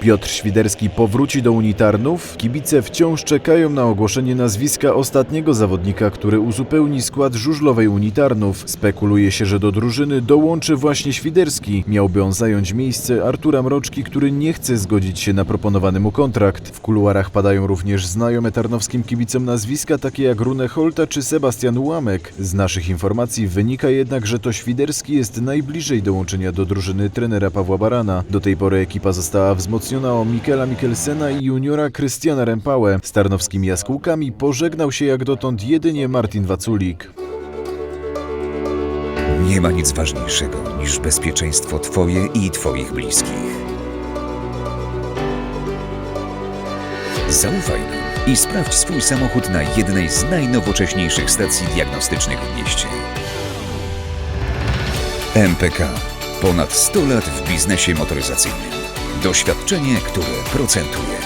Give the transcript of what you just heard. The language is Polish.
Piotr Świderski powróci do unitarnów. Kibice wciąż czekają na ogłoszenie nazwiska ostatniego zawodnika, który uzupełni skład żużlowej unitarnów. Spekuluje się, że do drużyny dołączy właśnie Świderski. Miałby on zająć miejsce Artura Mroczki, który nie chce zgodzić się na proponowany mu kontrakt. W kuluarach padają również znajome tarnowskim kibicom nazwiska takie jak Rune Holta czy Sebastian Łamek. Z naszych informacji wynika jednak, że to Świderski jest najbliżej dołączenia do drużyny trenera Pawła Barana. Do tej pory ekipa została wzmocniona o Mikela Mikkelsena i juniora Krystiana Rempałę. Z tarnowskimi jaskółkami pożegnał się jak dotąd jedynie Martin Waculik. Nie ma nic ważniejszego niż bezpieczeństwo Twoje i Twoich bliskich. Zaufaj nam i sprawdź swój samochód na jednej z najnowocześniejszych stacji diagnostycznych w mieście. MPK. Ponad 100 lat w biznesie motoryzacyjnym. Doświadczenie, które procentuje.